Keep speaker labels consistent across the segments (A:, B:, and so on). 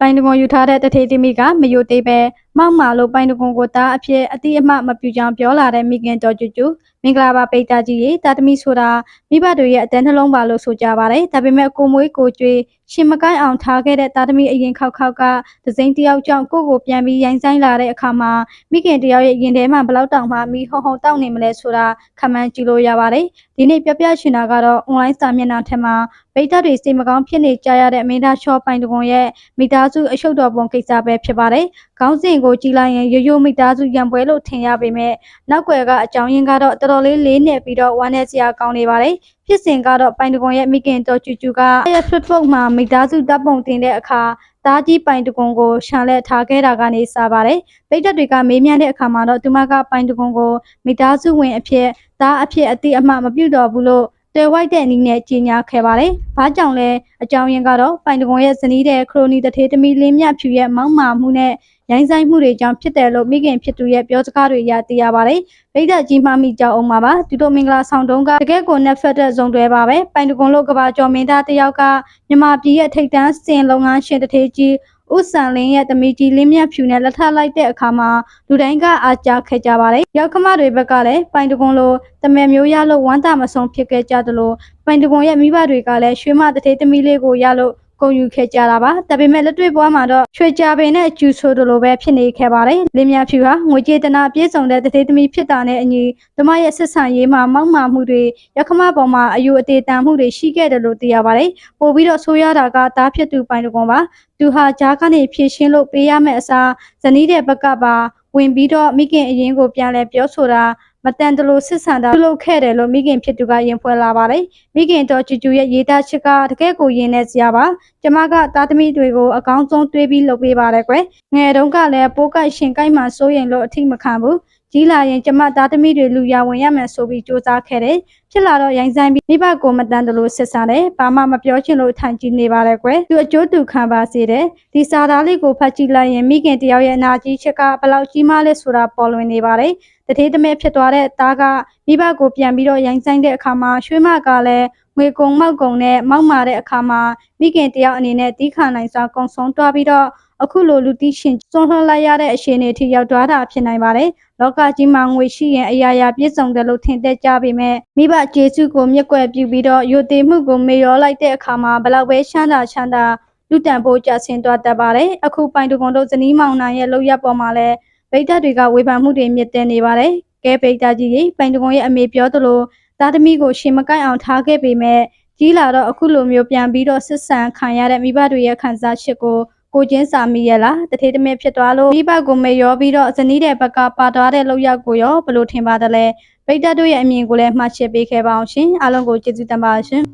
A: ပိုင်တကွန်ယူထားတဲ့တထေးတိမိကမယိုသေးပဲမောက်မာလို့ပိုင်တကွန်ကိုသားအဖြစ်အတိအမှမပြူကြောင်ပြောလာတဲ့မိခင်တော်ကျူကျူမင်္ဂလာပါပိတ်တာကြီးရေတာသမီဆိုတာမိဘတွေရဲ့အတန်းနှလုံးပါလို့ဆိုကြပါတယ်ဒါပေမဲ့ကိုမွေးကိုကျွေးရှင်မကိုင်းအောင်ထားခဲ့တဲ့တာသမီအရင်ခောက်ခောက်ကဒစိမ့်တယောက်ကြောင့်ကိုကိုပြန်ပြီးရိုင်းဆိုင်လာတဲ့အခါမှာမိခင်တယောက်ရဲ့ရင်ထဲမှာဘလောက်တောင်မှမိဟုံဟုံတောက်နေမလဲဆိုတာခမန်းကြည့်လို့ရပါတယ်ဒီနေ့ပြပြရှင်တာကတော့ online စာမျက်နှာထက်မှာဗိဒ္ဓတွေစိတ်မကောင်းဖြစ်နေကြရတဲ့အမင်းသားချောပိုင်တကွန်ရဲ့မိသားစုအရှုပ်တော်ပုံကိစ္စပဲဖြစ်ပါတယ်ခေါင်းစဉ်ကိုကြည့်လိုက်ရင်ရိုးရိုးမိသားစုရံပွဲလို့ထင်ရပေမဲ့နောက်ွယ်ကအကြောင်းရင်းကတော့တော်တော်လေးလေးနေပြီးတော့ဝမ်းနည်းစရာကောင်းနေပါတယ်ဖြစ်စဉ်ကတော့ပိုင်တကွန်ရဲ့မိခင်တော်ကျူကျူကရဲ့ Facebook မှာမိသားစုတပ်ပုံတင်တဲ့အခါတားကြီးပိုင်တကွန်ကိုရှာလက်ထားခဲ့တာကနေစပါတယ်ပိတ်သက်တွေကမေးမြန်းတဲ့အခါမှာတော့သူမကပိုင်တကွန်ကိုမိသားစုဝင်အဖြစ်သားအဖြစ်အတိအမှမပြုတ်တော်ဘူးလို့ တဲဝိုက်တဲ့အနေနဲ့ကြီးညာခဲ့ပါတယ်။ဘာကြောင့်လဲအကြောင်းရင်းကတော့ပိုင်တကွန်ရဲ့ဇနီးတဲ့ခရိုနီတထေးသမီးလင်းမြဖြူရဲ့မောက်မာမှုနဲ့ရိုင်းဆိုင်မှုတွေကြောင့်ဖြစ်တယ်လို့မိခင်ဖြစ်သူရဲ့ပြောစကားတွေအရသိရပါတယ်။ပိဋကကြီးမှမိကြောက်အောင်ပါပါ။သူတို့မင်္ဂလာဆောင်တုံးကတကယ်ကိုနဲ့ဖက်တဲ့ဇုံတွဲပါပဲ။ပိုင်တကွန်လို့ကဘာကျော်မင်းသားတစ်ယောက်ကမြမပြည်ရဲ့ထိတ်တန်းစင်လုပ်ငန်းရှင်တထေးကြီး ဥဆန်လင်းရဲ့တမီကြီးလင်းမြတ်ဖြူနဲ့လက်ထပ်လိုက်တဲ့အခါမှာလူတိုင်းကအားကြခဲ့ကြပါတယ်။ရောက်ခမတွေဘက်ကလည်းပိုင်တကွန်လိုတမန်မျိုးရလို့ဝမ်းသာမဆုံးဖြစ်ခဲ့ကြသလိုပိုင်တကွန်ရဲ့မိဘတွေကလည်းရွှေမတထေးသမီးလေးကိုရလို့ ကုန်ယူခဲ့ကြတာပါဒါပေမဲ့လက်တွေ့ဘဝမှာတော့ရွှေကြပင်နဲ့ကျူဆိုတို့လိုပဲဖြစ်နေခဲ့ပါတယ်လင်းမြဖြူဟာငွေကြေးတနာပြည့်စုံတဲ့တထေးသမီးဖြစ်တာနဲ့အညီဓမ္မရဲ့ဆက်ဆံရေးမှာမောက်မာမှုတွေရခမပေါ်မှာအယူအသေးတန်မှုတွေရှိခဲ့တယ်လို့သိရပါတယ်ပို့ပြီးတော့ဆိုရတာကတားဖြစ်သူပိုင်တကွန်ပါသူဟာဂျားကနေဖြည့်ရှင်းလို့ပေးရမယ့်အစားဇနီးတဲ့ဘက်ကပါဝင်ပြီးတော့မိခင်အရင်ကိုပြန်လဲပြောဆိုတာ မတန်တလို့စစ်ဆန်တာပြုလုပ်ခဲ့တယ်လို့မိခင်ဖြစ်သူကရင်ဖွဲ့လာပါတယ်မိခင်တော်ကျူကျူရဲ့ရေးသားချက်ကတကယ်ကိုရင်းနေစရာပါကျမကသားသမီးတွေကိုအကောင်းဆုံးတွေးပြီးလုပ်ပေးပါတယ်ကွယ်ငယ်တုန်းကလည်းပိုးကိုက်ရှင်ကိုက်မှစိုးရင်လို့အထိမခံဘူးကြီးလာရင်ကျမသားသမီးတွေလူရဝင်ရမယ်ဆိုပြီးစူးစမ်းခဲ့တယ်ဖြစ်လာတော့ရိုင်းဆိုင်ပြီးမိဘကိုမတန်တလို့စစ်ဆန်တယ်ဘာမှမပြောချင်လို့ထိုင်ကြည့်နေပါတယ်ကွယ်သူအကျိုးတူခံပါစေတယ်ဒီစာသားလေးကိုဖတ်ကြည့်လိုက်ရင်မိခင်တယောက်ရဲ့အနာကြီးချက်ကဘယ်လောက်ကြီးမားလဲဆိုတာပေါ်လွင်နေပါတယ် တထေးတမဲဖြစ်သွားတဲ့သားကမိဘကိုပြန်ပြီးတော့ရိုင်းဆိုင်တဲ့အခါမှာရွှေမကလည်းငွေကုံမောက်ကုံနဲ့မောက်မာတဲ့အခါမှာမိခင်တယောက်အနေနဲ့တီးခါနိုင်စွာကုံဆုံးတွားပြီးတော့အခုလိုလူသိရှင်စွန့်လှလိုက်ရတဲ့အခြေအနေထိရောက်သွားတာဖြစ်နိုင်ပါတယ်။လောကကြီးမှာငွေရှိရင်အရာရာပြည့်စုံတယ်လို့ထင်တတ်ကြပေမဲ့မိဘကျေးဇူးကိုမျက်ကွယ်ပြုပြီးတော့ယိုသေးမှုကိုမေရောလိုက်တဲ့အခါမှာဘလောက်ပဲချမ်းသာချမ်းသာလူတန်ဖို့ကြဆင်းသွားတတ်ပါတယ်။အခုပိုင်တကွန်တို့ဇနီးမောင်နှံရဲ့လောက်ရပေါ်မှာလဲ ဗိဒ္ဓတွေကဝေဖန်မှုတွေမြင့်တင်နေပါတယ်။ကဲဗိဒ္ဓကြီးကြီးပိုင်တကွန်ရဲ့အမေပြောသလိုသားသမီးကိုရှင်မကိုက်အောင်ထားခဲ့ပေမဲ့ကြီးလာတော့အခုလိုမျိုးပြန်ပြီးတော့စစ်ဆန်ခံရတဲ့မိဘတွေရဲ့ခံစားချက်ကိုကိုချင်းစာမိရလားတထေးတမဲဖြစ်သွားလို့မိဘကိုမေရောပြီးတော့ဇနီးတဲ့ဘက်ကပါသွားတဲ့လောက်ရောက်ကိုရောဘယ်လိုထင်ပါသလဲဗိဒ္ဓတို့ရဲ့အမြင်ကိုလည်းမှတ်ချက်ပေးခဲ့ပါအောင်ရှင်အားလုံးကိုကျေးဇူးတင်ပါရှင်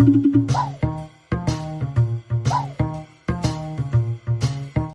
B: Thank you.